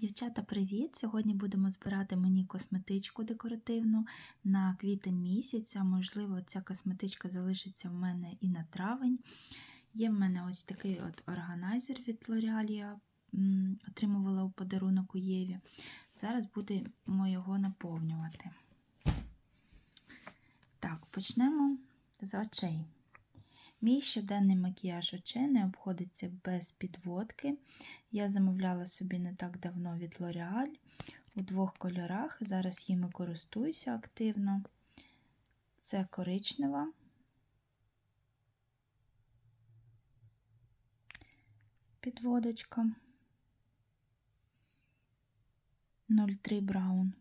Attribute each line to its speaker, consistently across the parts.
Speaker 1: Дівчата, привіт! Сьогодні будемо збирати мені косметичку декоративну на квітень місяця. Можливо, ця косметичка залишиться в мене і на травень. Є в мене ось такий от органайзер від L'Oreal, я отримувала у подарунок у Єві. Зараз будемо його наповнювати. Так, почнемо з очей. Мій щоденний макіяж очей не обходиться без підводки. Я замовляла собі не так давно від L'Oreal у двох кольорах. Зараз їми користуюся активно. Це коричнева. Підводочка 03 Браун.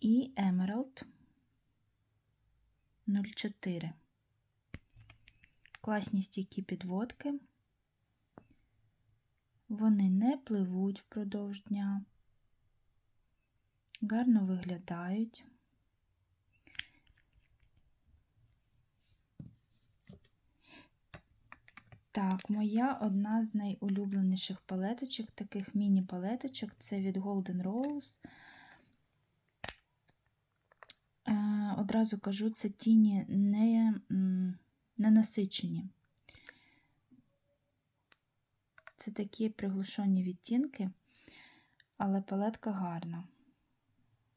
Speaker 1: І Emerald 04. Класні стійкі підводки. Вони не пливуть впродовж дня, гарно виглядають. Так, моя одна з найулюбленіших палеточок, таких міні-палеточок, це від Golden Rose. Е, одразу кажу, це тіні не, не насичені. Це такі приглушені відтінки, але палетка гарна.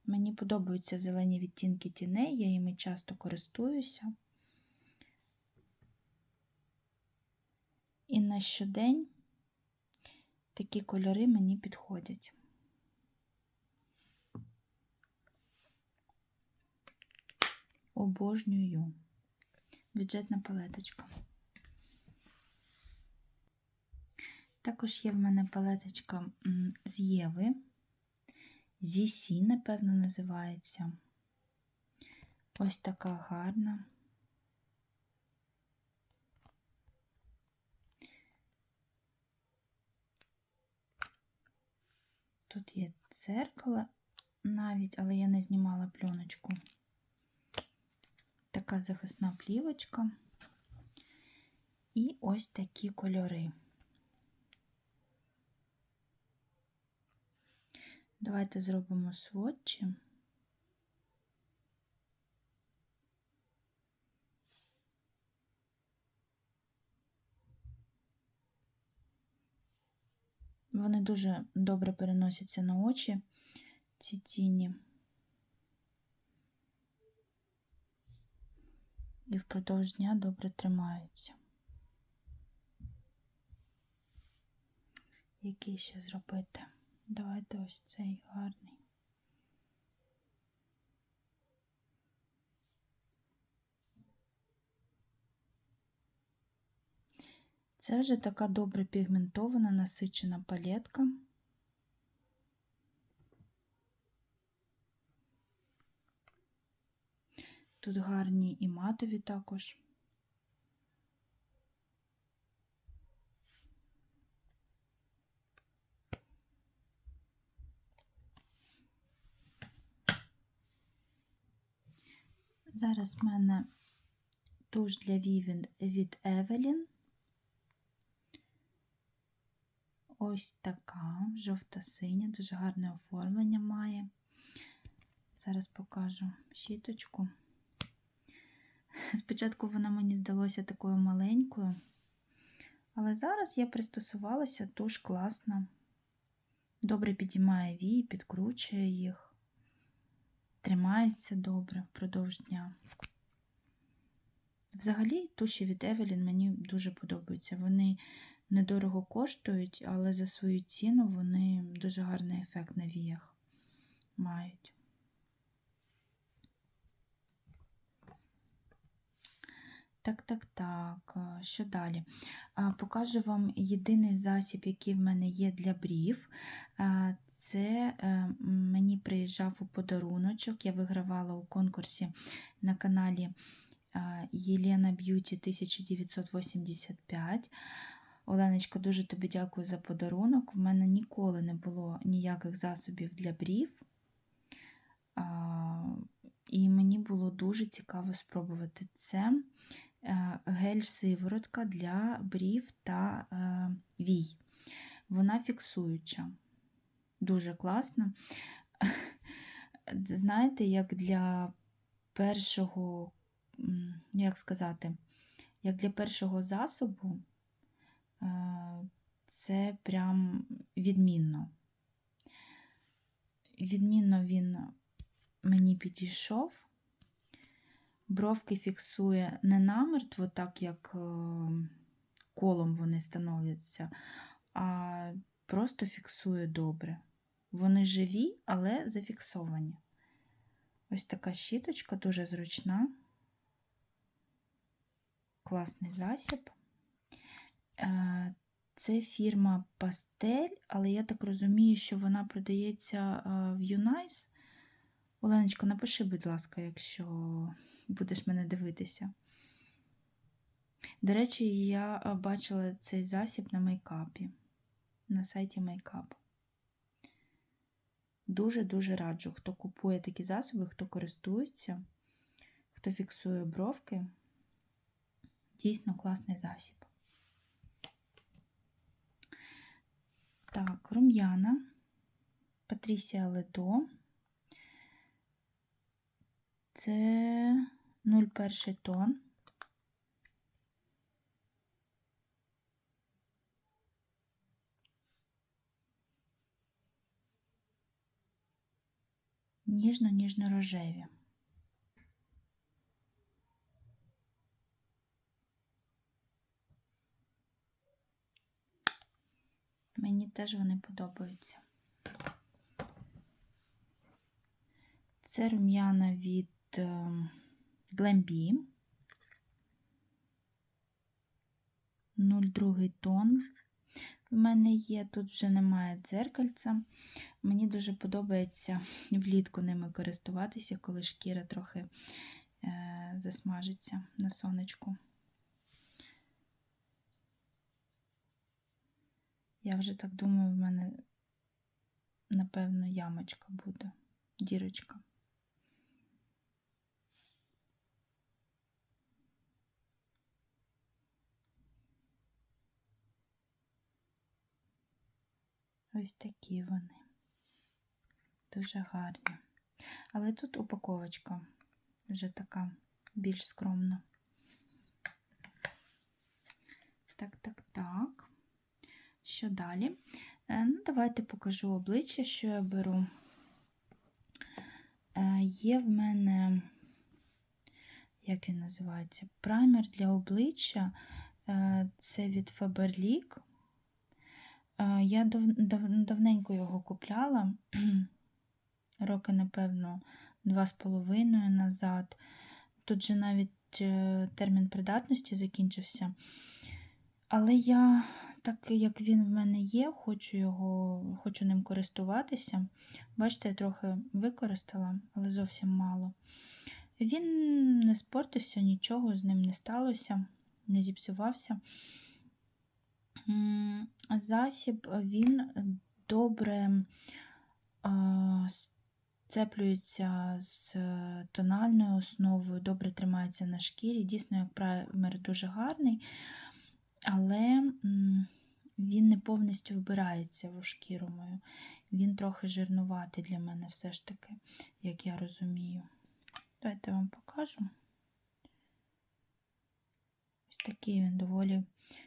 Speaker 1: Мені подобаються зелені відтінки тіней, я їми часто користуюся. І на щодень такі кольори мені підходять. Обожнюю. Бюджетна палеточка. Також є в мене палеточка з Єви. Зісі, напевно, називається. Ось така гарна. Тут є дзеркало навіть, але я не знімала пленочку. Така захисна плівочка. І ось такі кольори. Давайте зробимо сводчі. Вони дуже добре переносяться на очі, ці тіні. І впродовж дня добре тримаються. Який ще зробити? Давайте ось цей гарний. Це вже така добре пігментована, насичена палетка. Тут гарні і матові також. Зараз в мене туш для вівін від Evelyn. Ось така жовто-синя, дуже гарне оформлення має. Зараз покажу щіточку. Спочатку вона мені здалася такою маленькою, але зараз я пристосувалася, туш класна. Добре підіймає вії, підкручує їх, тримається добре впродовж дня. Взагалі, туші від Evelyn мені дуже подобаються. Вони недорого коштують, але за свою ціну вони дуже гарний ефект на віях мають. Так, так, так, що далі? Покажу вам єдиний засіб, який в мене є для брів. Це е, мені приїжджав у подаруночок. Я вигравала у конкурсі на каналі Єлена Б'юті 1985. Оленочка, дуже тобі дякую за подарунок. В мене ніколи не було ніяких засобів для брів. І мені було дуже цікаво спробувати це. Е, гель-сиворотка для брів та е, вій. Вона фіксуюча. Дуже класна. Знаєте, як для першого, як сказати, як для першого засобу, е, це прям відмінно. Відмінно він мені підійшов. Бровки фіксує не намертво, так як е, колом вони становляться, а просто фіксує добре. Вони живі, але зафіксовані. Ось така щіточка, дуже зручна, класний засіб. Е, Це фірма Пастель, але я так розумію, що вона продається е, в Юнайс. Оленочко, напиши, будь ласка, якщо будеш мене дивитися. До речі, я е, бачила цей засіб на мейкапі, на сайті мейкап. Дуже-дуже раджу, хто купує такі засоби, хто користується, хто фіксує бровки. Дійсно класний засіб. Так, рум'яна, Патрісія Ледо. Це 01 тон. Ніжно-ніжно-рожеві. Мені теж вони подобаються. Це рум'яна від Glambi. 0,2 тон. В мене є, тут вже немає дзеркальця. Мені дуже подобається влітку ними користуватися, коли шкіра трохи е, засмажиться на сонечку. Я вже так думаю, в мене, напевно, ямочка буде, дірочка. Ось такі вони. Дуже гарні. Але тут упаковочка вже така більш скромна. Так, так, так. Що далі? Е, ну, Давайте покажу обличчя, що я беру. Е, Є в мене, як він називається, праймер для обличчя. Е, Це від Faberlic. Я дав, дав, давненько його купляла, роки, напевно, два з половиною назад. Тут же навіть е, термін придатності закінчився. Але я, так як він в мене є, хочу його, хочу ним користуватися. Бачите, я трохи використала, але зовсім мало. Він не спортився, нічого з ним не сталося, не зіпсувався засіб він добре сцеплюється з тональною основою, добре тримається на шкірі. Дійсно, як праймер дуже гарний, але він не повністю вбирається в шкіру мою. Він трохи жирнуватий для мене все ж таки, як я розумію. Давайте вам покажу. Такий він доволі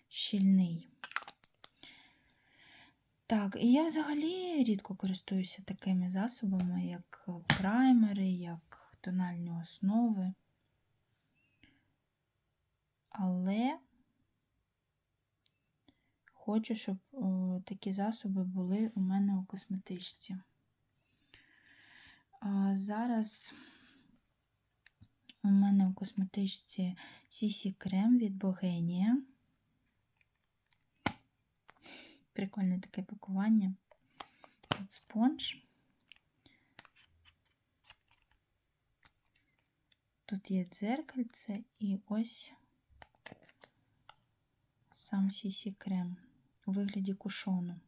Speaker 1: щільний. Так, і я взагалі рідко користуюся такими засобами, як праймери, як тональні основи. Але хочу, щоб о, такі засоби були у мене у косметичці. А Зараз мене у косметичці CC крем від Богенія. Прикольне таке пакування. Тут спонж. Тут є дзеркальце і ось сам CC крем у вигляді кушону.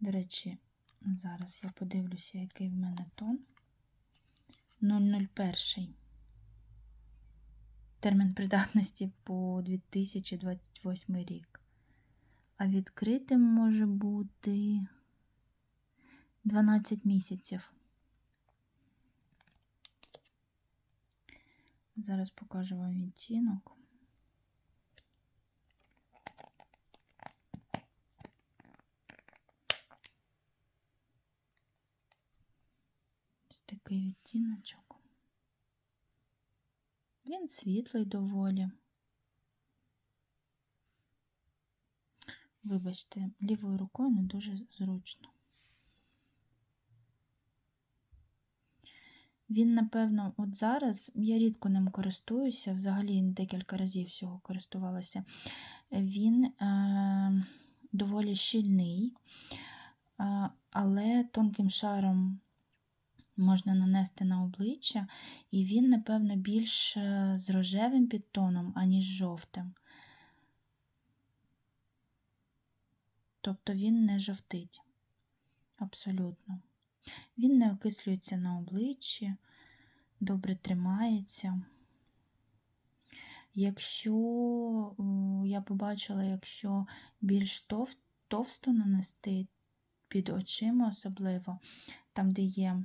Speaker 1: До речі, зараз я подивлюся, який в мене тон. 001. Термін придатності по 2028 рік. А відкритим може бути 12 місяців. Зараз покажу вам відтінок. Такий відтіночок. Він світлий доволі. Вибачте, лівою рукою не дуже зручно. Він, напевно, от зараз я рідко ним користуюся, взагалі декілька разів всього користувалася. Він е, доволі щільний, е, але тонким шаром можна нанести на обличчя, і він, напевно, більш е, з рожевим підтоном, аніж жовтим. Тобто він не жовтить. Абсолютно. Він не окислюється на обличчі, добре тримається. Якщо я побачила, якщо більш тов, товсто нанести під очима, особливо, там, де є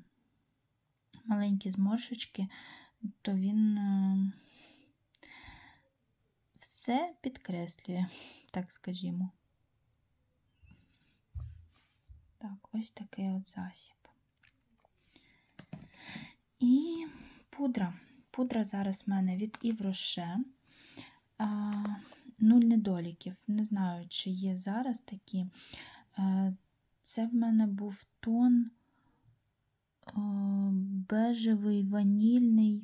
Speaker 1: маленькі зморшечки, то він е, все підкреслює, так скажімо. Так, ось такий от засіб. І пудра. Пудра зараз в мене від Івроше. Нуль недоліків. Не знаю, чи є зараз такі. Це в мене був тон бежевий, ванільний,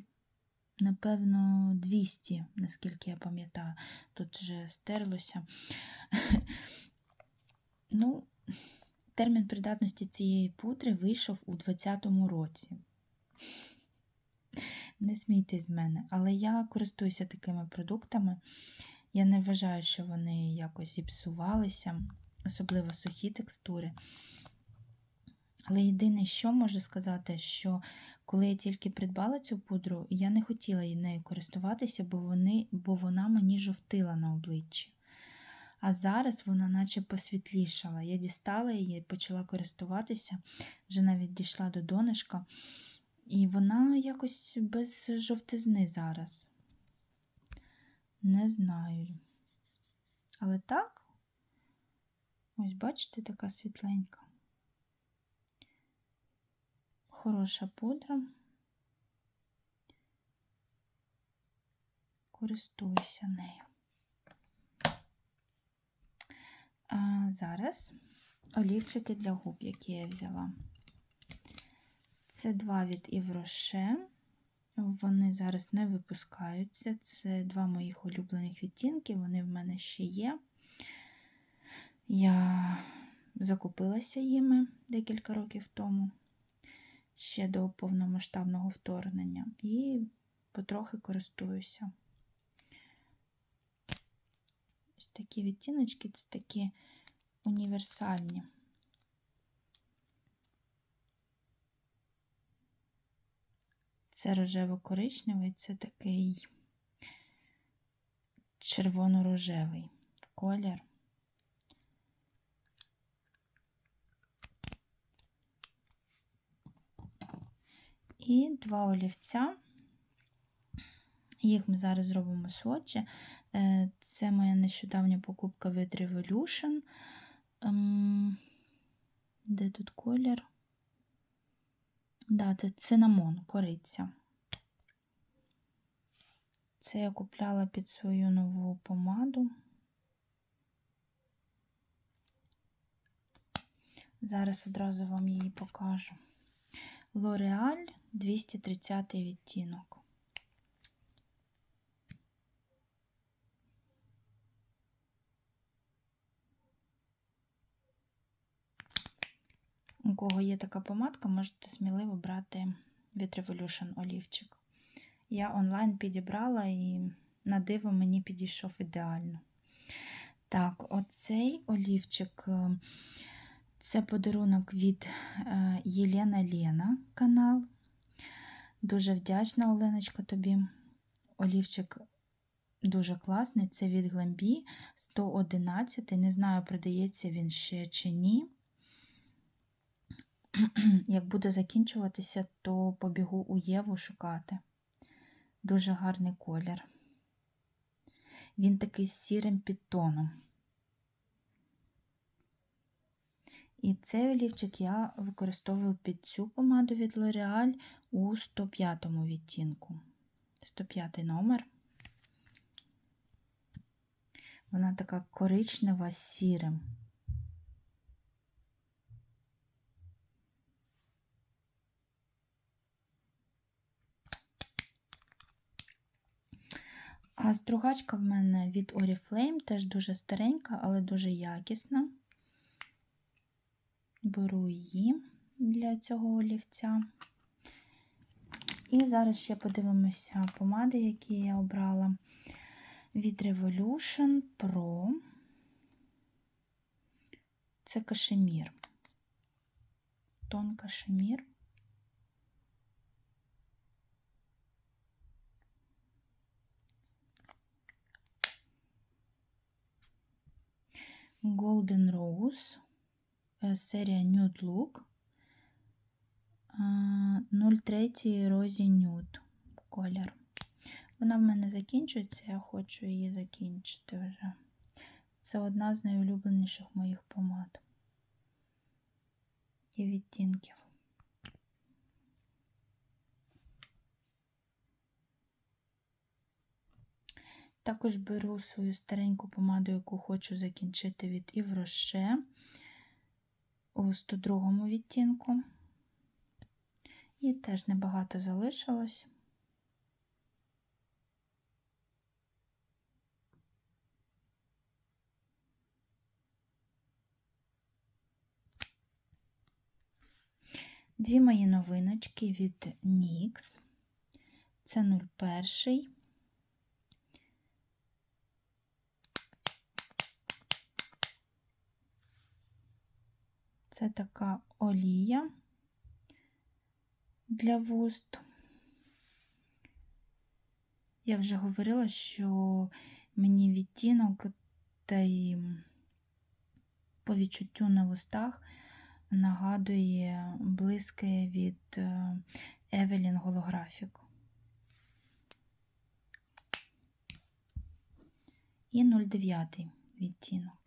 Speaker 1: напевно, 200, наскільки я пам'ятаю. Тут вже стерлося. Ну, термін придатності цієї пудри вийшов у 2020 році. Не смійтесь з мене, але я користуюся такими продуктами. Я не вважаю, що вони якось зіпсувалися, особливо сухі текстури. Але єдине, що можу сказати, що коли я тільки придбала цю пудру, я не хотіла нею користуватися, бо, вони, бо вона мені жовтила на обличчі. А зараз вона наче посвітлішала. Я дістала її, почала користуватися, вже навіть дійшла до донышка. І вона якось без жовтизни зараз. Не знаю. Але так, ось, бачите, така світленька. Хороша пудра. Користуюся нею. А Зараз олівчики для губ, які я взяла. Це два від Івроше. Вони зараз не випускаються. Це два моїх улюблених відтінки, вони в мене ще є. Я закупилася їми декілька років тому, ще до повномасштабного вторгнення, і потрохи користуюся. Ось такі відтіночки це такі універсальні. Це рожево-коричневий, це такий червоно-рожевий колір. І два олівця. Їх ми зараз зробимо сводчі. Е, це моя нещодавня покупка від Revolution. Ем, де тут колір? Да, це цинамон, кориця. Це я купляла під свою нову помаду. Зараз одразу вам її покажу. L'Oreal 230 відтінок. У кого є така помадка, можете сміливо брати від Revolution олівчик. Я онлайн підібрала і на диво мені підійшов ідеально. Так, оцей олівчик е, це подарунок від е, Єлена Лена канал. Дуже вдячна, Оленочка, тобі. Олівчик дуже класний. Це від Glambi 111. Не знаю, продається він ще чи ні. Як буде закінчуватися, то побігу у Єву шукати. Дуже гарний колір. Він такий з сірим підтоном. І цей олівчик я використовую під цю помаду від L'Oreal у 105 відтінку. 105 номер. Вона така коричнева з сірим. А стругачка в мене від Oriflame, теж дуже старенька, але дуже якісна. Беру її для цього олівця. І зараз ще подивимося помади, які я обрала від Revolution Pro. Це кашемір. Тон кашемір. Golden Rose, серія Nude Look. 03 Розі Nude колір. Вона в мене закінчується, я хочу її закінчити вже. Це одна з найулюбленіших моїх помад. Є відтінків. Також беру свою стареньку помаду, яку хочу закінчити від Rocher у 102 відтінку. І теж небагато залишилось. Дві мої новиночки від NYX. Це 01. Це така олія для вуст. Я вже говорила, що мені відтінок та й по відчуттю на вустах нагадує близьке від Evelyn Holographic. І 09 відтінок.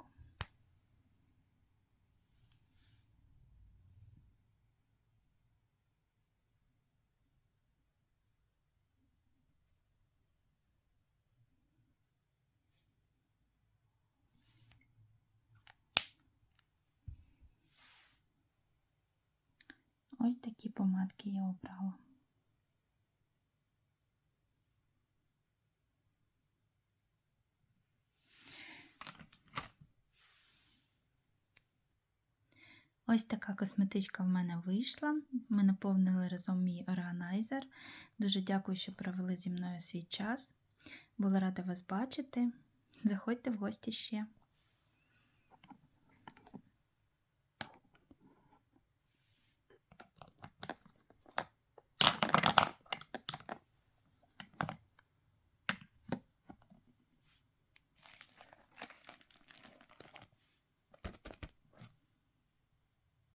Speaker 1: Ось такі помадки я обрала. Ось така косметичка в мене вийшла. Ми наповнили разом мій органайзер. Дуже дякую, що провели зі мною свій час. Була рада вас бачити. Заходьте в гості ще.